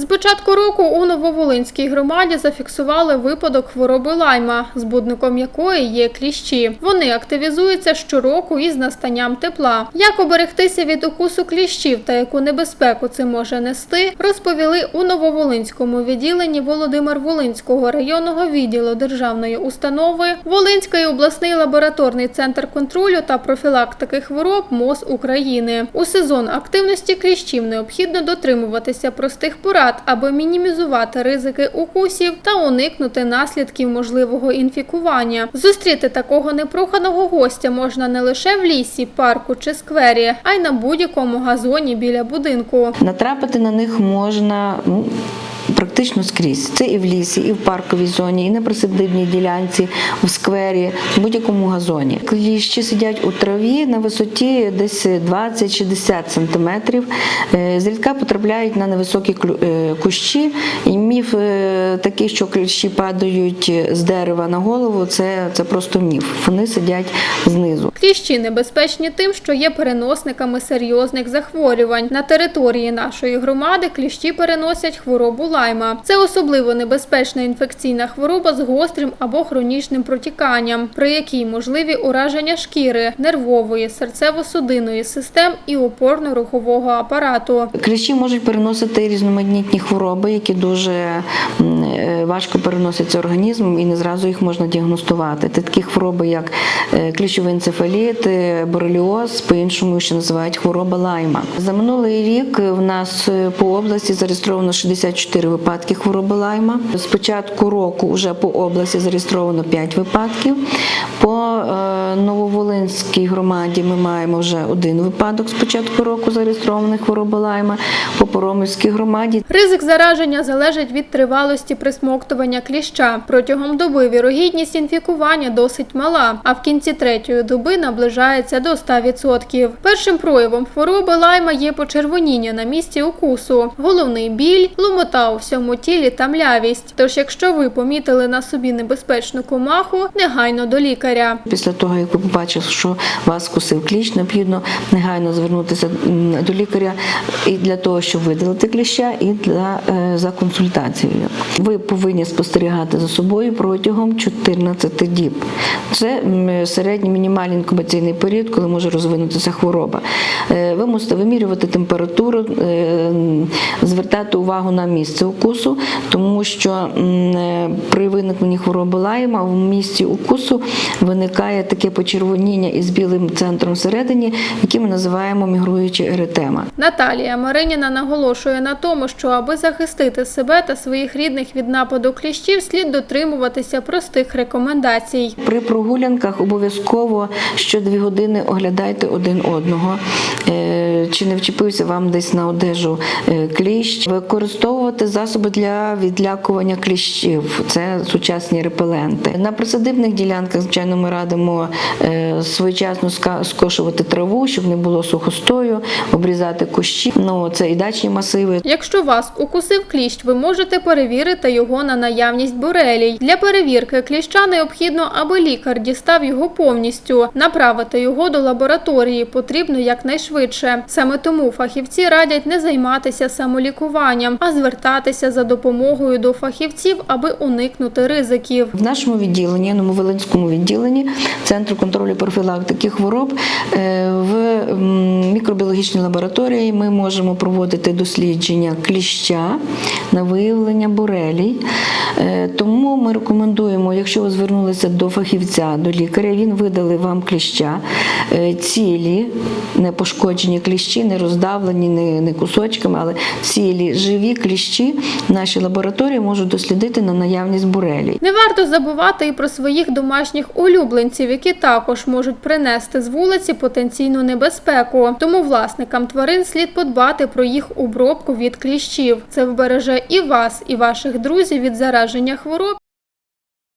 З початку року у Нововолинській громаді зафіксували випадок хвороби лайма, збудником якої є кліщі. Вони активізуються щороку із настанням тепла. Як оберегтися від укусу кліщів та яку небезпеку це може нести, розповіли у Нововолинському відділенні Володимир Волинського районного відділу державної установи, Волинський обласний лабораторний центр контролю та профілактики хвороб МОЗ України. У сезон активності кліщів необхідно дотримуватися простих порад, аби мінімізувати ризики укусів та уникнути наслідків можливого інфікування. Зустріти такого непроханого гостя можна не лише в лісі, парку чи сквері, а й на будь-якому газоні біля будинку. Натрапити на них можна ну, практично скрізь. Це і в лісі, і в парковій зоні, і на присадибній ділянці, в сквері, в будь-якому газоні. Кліщі сидять у траві на висоті десь 20-60 сантиметрів. Е, Зрідка потрапляють на невисокі е, кущі. І міф е, такий, що кліщі падають з дерева на голову, це, це просто міф. Вони сидять знизу. Кліщі небезпечні тим, що є переносниками серйозних захворювань. На території нашої громади кліщі переносять хворобу лайма. Це особливо небезпечна інфекційна хвороба з гострим або хронічним протіканням, при якій можливі ураження шкіри, нервової, серцево-судинної систем і опорно-рухового апарату. Кліщі можуть переносити різноманітні хвороби, які дуже е, важко переносяться організмом і не зразу їх можна діагностувати. Це такі хвороби, як е, кліщовий енцефаліт, е, бореліоз, по-іншому ще називають хвороба лайма. За минулий рік в нас по області зареєстровано 64 випадки хвороби лайма. З початку року вже по області зареєстровано 5 випадків. По е, Нововолинській громаді ми маємо вже один випадок з початку року зареєстрованих хвороби лайма. По Поромівській громаді Ризик зараження залежить від тривалості присмоктування кліща. Протягом доби вірогідність інфікування досить мала, а в кінці третьої доби наближається до 100%. Першим проявом хвороби лайма є почервоніння на місці укусу, головний біль, ломота у всьому тілі та млявість. Тож, якщо ви помітили на собі небезпечну комаху, негайно до лікаря. Після того, як ви побачили, що вас кусив кліщ, необхідно негайно звернутися до лікаря і для того, щоб видалити кліща, і для е, за консультацією. Ви повинні спостерігати за собою протягом 14 діб. Це середній мінімальний інкубаційний період, коли може розвинутися хвороба. Е, Ви мусите вимірювати температуру, е, звертати увагу на місце укусу, тому що е, при виникненні хвороби лайма в місці укусу виникає таке почервоніння із білим центром всередині, яке ми називаємо мігруюча еретема. Наталія Мариніна наголошує на тому, що аби захистити себе та своїх рідних від нападу кліщів, слід дотримуватися простих рекомендацій. При прогулянках обов'язково щодві години оглядайте один одного. Чи не вчепився вам десь на одежу е, кліщ? Використовувати засоби для відлякування кліщів. Це сучасні репеленти. На присадибних ділянках, звичайно, ми радимо е, своєчасно скошувати траву, щоб не було сухостою, обрізати кущі. Ну це і дачні масиви. Якщо вас укусив кліщ, ви можете перевірити його на наявність борелій. Для перевірки кліща необхідно, аби лікар дістав його повністю. Направити його до лабораторії потрібно якнайшвидше. Саме тому фахівці радять не займатися самолікуванням, а звертатися за допомогою до фахівців, аби уникнути ризиків. В нашому відділенні, Нововолинському відділенні Центру контролю профілактики хвороб е, в мікробіологічній лабораторії ми можемо проводити дослідження кліща на виявлення борелій. Е, Тому ми рекомендуємо, якщо ви звернулися до фахівця, до лікаря, він видали вам кліща е, цілі, не пошкоджені кліщі, не роздавлені, не, кусочками, але цілі живі кліщі в нашій лабораторії можуть дослідити на наявність борелій. Не варто забувати і про своїх домашніх улюбленців, які також можуть принести з вулиці потенційну небезпеку. Тому власникам тварин слід подбати про їх обробку від кліщів. Це вбереже і вас, і ваших друзів від зараження хвороб